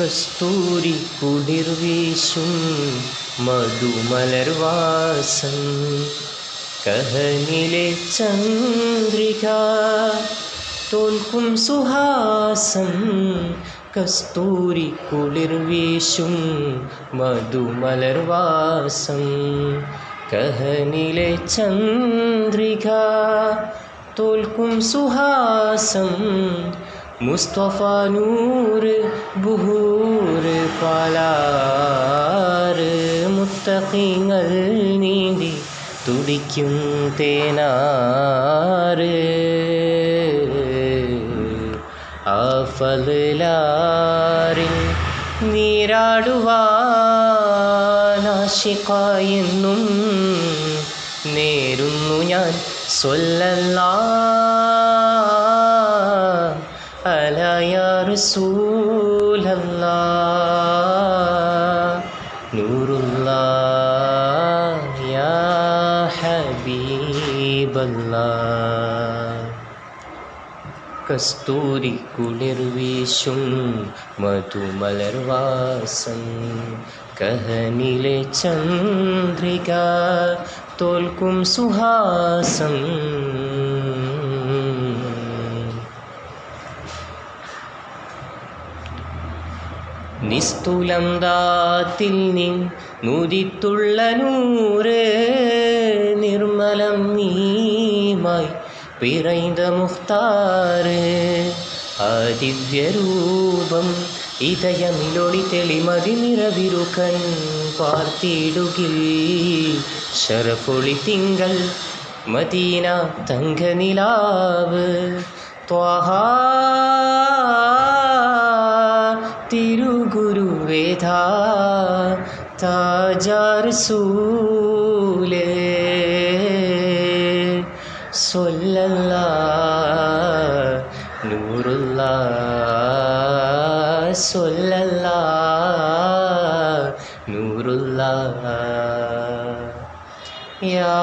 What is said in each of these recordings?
കസ്തൂരി കുളിർ വീശും മധുമലർവാസം. കഹനിലെ ചന്ദ്രിക തോൽക്കും സുഹാസം. കസ്തൂരി കുളിർ വീശും മധുമലർവാസം. കഹനിലെ ചന്ദ്രിക തോൽക്കും സുഹാസം. മുസ്തഫ നൂറ് ബുഹൂറ് പാലാറ് മുത്തഖിങ്ങൾ നീന്തി തുടിക്കും തേനാറ് ആഫലാറിൽ നീരാടുവാനാശിക്കായെന്നും നേരുന്നു ഞാൻ സ്വല്ലല്ലാ നൂറുല്ലാ യാ ഹബീബല്ലാ കസ്തൂരി കുളിർ വീശും മധുമലർവാസം കഹനിലെ ചന്ദ്രിക തോൽക്കും സുഹാസം. നിസ്തുലം ദാത്തിൽ നിൻ നുരിത്തുള്ള നൂറ് നിർമ്മലം നീമായി പിറൈந்த മുഖ്താറ് ആദിവ്യരൂപം ഇതയമിലൊളി തെളിമതി നിറവിരുക്കൻ പാർത്തിടുകിൽ. ശരഫൊളി തിങ്കൾ മദീന തങ്കനിലാവ്. ത്വാഹ തിരുഗുരുവേദ താജാർസൂലേ സൊല്ലല്ലാ നൂറുല്ലാ സൊല്ലല്ലാ നൂറുല്ലാ യാ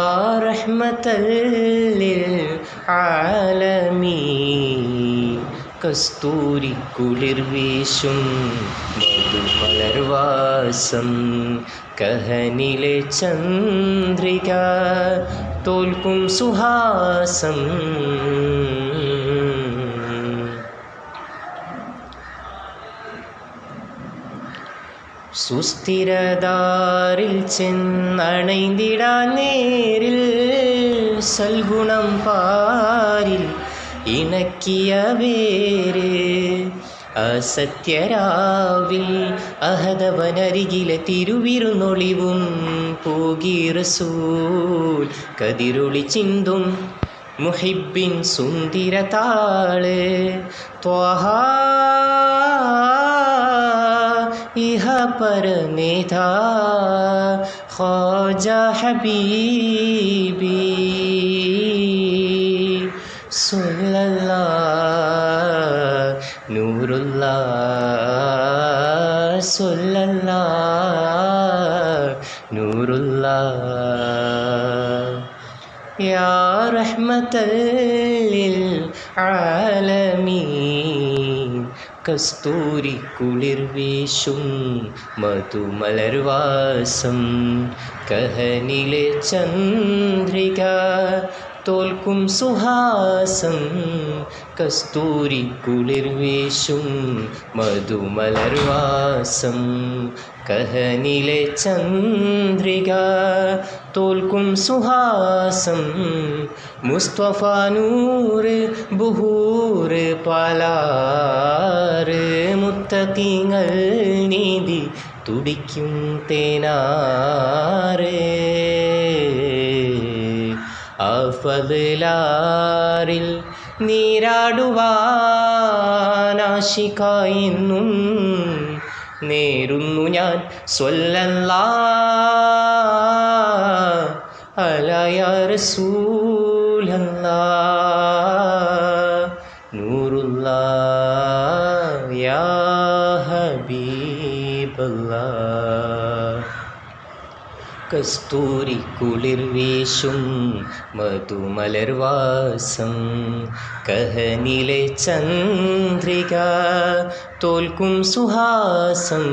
റഹ്മത്തല്ലിൽ ആലമീൻ കസ്തൂരി കുളിർ വീശും മധുമലർവാസം കഹനിലെ ചന്ദ്രിക തോൽക്കും സുഹാസം. സുസ്ഥിരതാറിൽ ചെന്നണൈന്തിടാ നേരിൽ സൽഗുണം പാരിൽ ഇണക്കിയ വേര് അസത്യരാവിൽ അഹദവനരികിലെ തിരുവിരുന്നൊളിവും പൂകീറസൂൽ കതിരൊളി ചിന്തും മുഹിബിൻ സുന്ദര താൾ ത്വഹ ഇഹ പരമേധ ഖാജ ഹബീബി. സുല്ലല്ലാ നൂറുല്ലാ സുല്ലല്ലാ നൂറുല്ലാ. യാ റഹ്മത്തല്ലിൽ ആലമീൻ കസ്തൂരി കുളിർ വീശും മധുമലർവാസം കഹനിലെ ചന്ദ്രിക തോൽക്കും സുഹാസം. കസ്തൂരി കുളിർവേശും മധുമലർവാസം. കഹനിലെ ചന്ദ്രിക തോൽക്കും സുഹാസം. മുസ്തഫ നൂറ് ബുഹൂറ് പാലാറ് മുത്തത്തിങ്ങൾ നീതി തുടിക്കും തേനാറ്. അഫലാറിൽ നീരാടുവാനാശിക്കായെന്നും നേരുന്നു ഞാൻ. സ്വല്ലല്ലാ അലയ റസൂലല്ലാ. നൂറുല്ലാ കസ്തൂരി കുളിർ വീശും മധുമലർവാസം കഹനിലെ ചന്ദ്രിക തോൽക്കും സുഹാസം